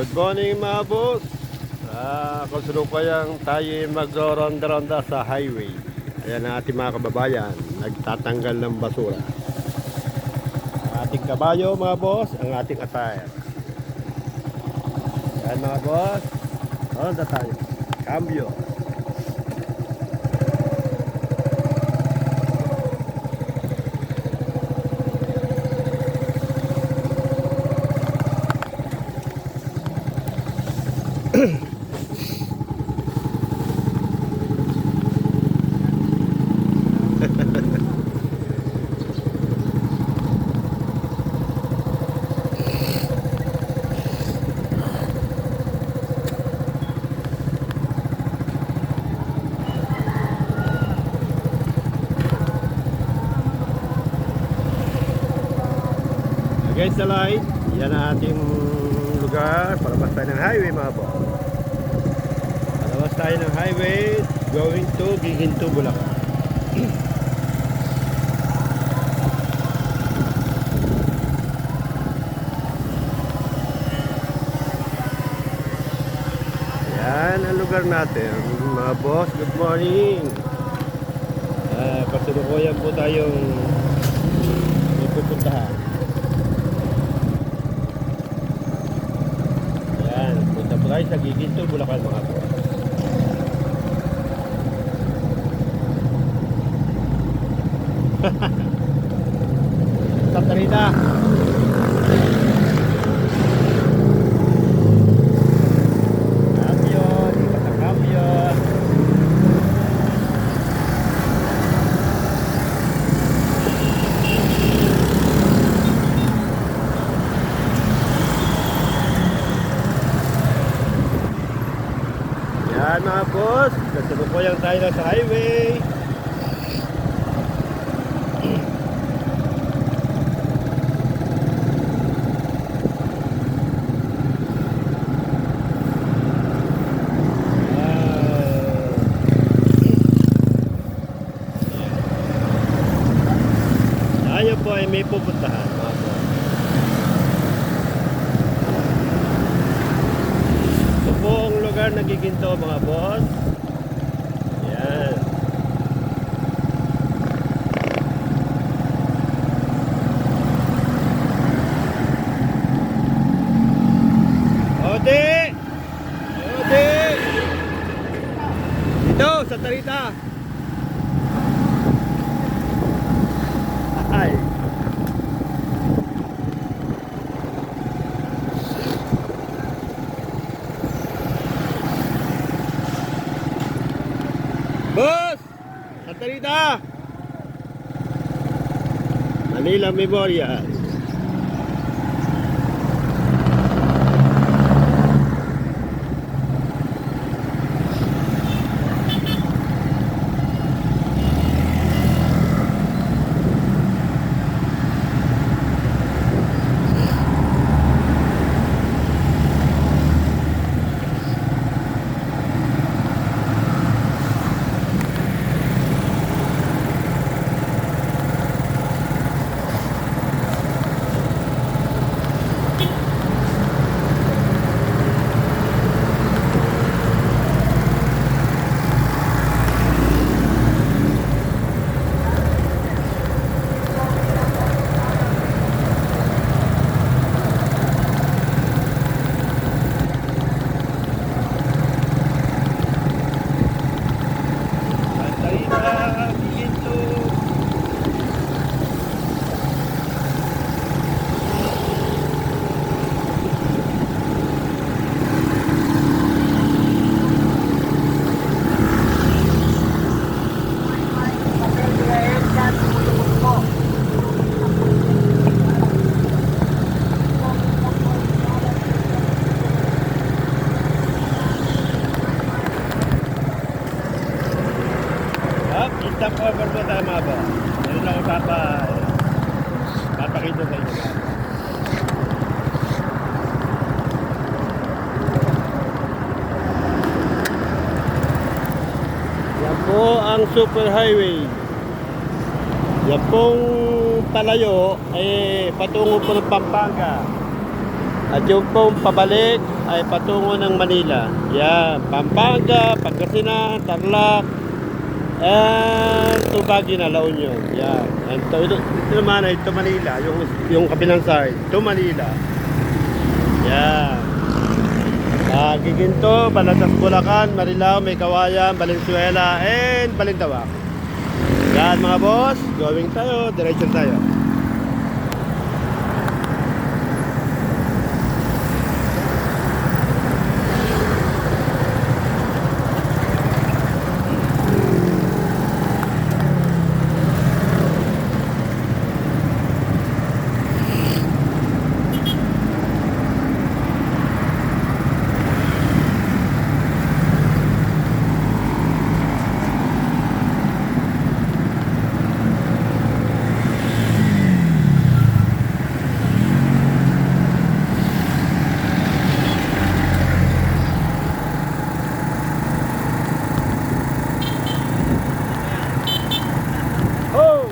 Good morning mga boss. Ah, kasalukuyang tayo magro-ronda-ronda sa highway. Ayan ang ating mga kababayan, nagtatanggal ng basura. Ang ating kabayo mga boss, ang ating attire. Ayan mga boss, ronda tayo. Cambio. Against the light, yan ang ating lugar para mas tayo ng highway mga boss. Palabas tayo ng highway going to Giginto, Bulacan. Yan ang lugar natin. Mga boss, good morning. Uh, kasalukuyan po tayong may pupuntahan. Yan, punta po tayo sa Giginto, Bulacan mga boss. Katarina. Cambio, dito sa cambio. Yan mga boss, kasalukuyang tayo na sa highway. Tayo po ay may pupuntahan. Ito po ang lugar na giginto mga boss. Yan. Ode! Ode! Dito, sa Tarita. Ay. Boss! Satarita! Manila Memorial. Satarita, Giginto. Up, stop over po tayo mga boss. Meron ako papa, papakita sa inyo. Yan po ang super highway. Yan pong palayo ay patungo po ng Pampanga. At yung pong pabalik ay patungo ng Manila. Yan, Pampanga, Pangasinan, Tarlac, and to Baguio na La Union. Yan. And to, ito, ito naman ay to Manila, yung, yung kabilang side, to Manila. Yan. Ah, Giginto, Balatas, Bulacan, Marilao, May Kawayan, Valenzuela, and Balintawak. Yan mga boss, going tayo, diretso tayo. Oh!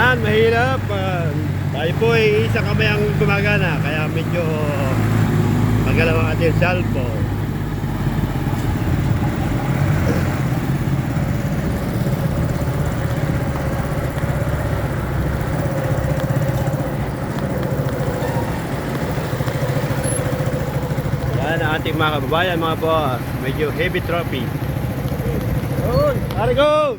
Yan, mahirap. Ah, tayo po ay isang kamay ang gumagana, kaya medyo magalaw ang ating cellphone. Yan ang ating mga kababayan, mga boss. Medyo heavy trophy. Yun, go!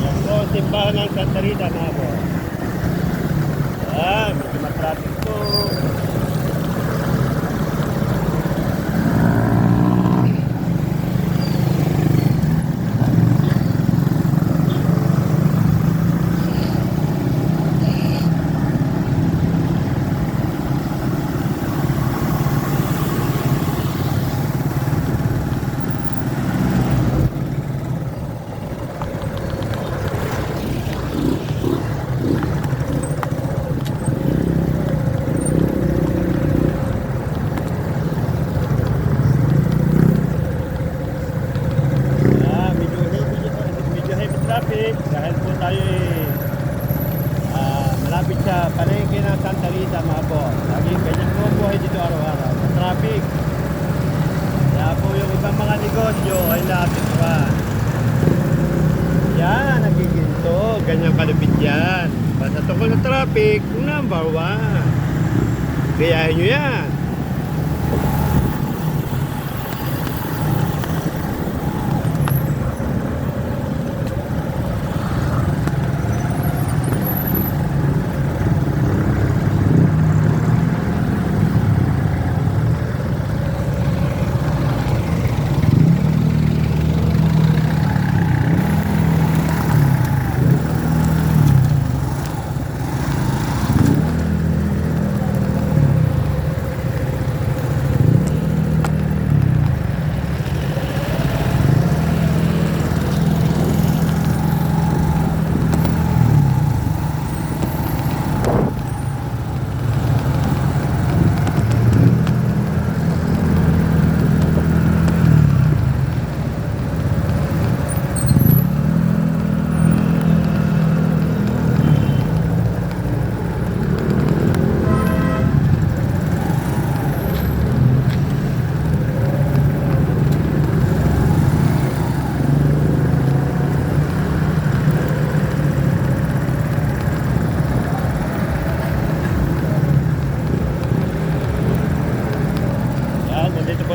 Yan po, simbahan ng Santa Rita mga po. Yan, medyo matraffic po. Ah, medyo heavy, medyo heavy traffic dahil po tayo eh, ah, malapit sa palengke ng Santa Rita mga po. Lagi ganyan po ang buhay dito araw-araw. Traffic. Kaya po yung ibang mga negosyo ay naapektuhan. Yan, nagiginto. Ganyan kalupit yan. Basta tungkol sa traffic, number one. Gayahin nyo yan.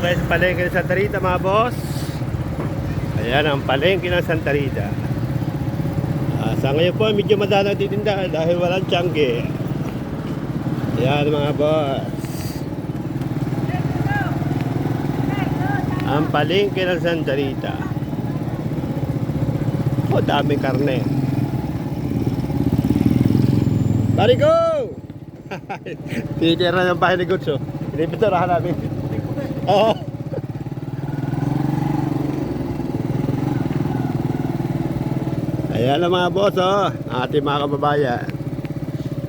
Palengke ng Santa Rita mga boss. Ayan ang palengke ng Santa Rita. Ah, sa ngayon po medyo madalang titinda dahil walang tiyangge. Ayan mga boss. Ang palengke ng Santa Rita. Oh, daming karne. Pare go! Tinitira ng bahay ni Gutso. Pinipinturahan namin. Oo. Ayan ang mga boss, oh. Ating mga kababayan.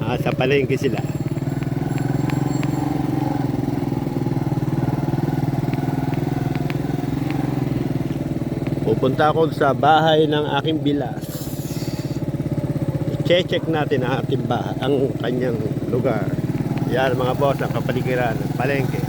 Ah, sa palengke sila. Pupunta ako sa bahay ng aking bilas. I-check natin ang ating bahay, ang kanyang lugar. Yan mga boss, ang kapaligiran ng palengke.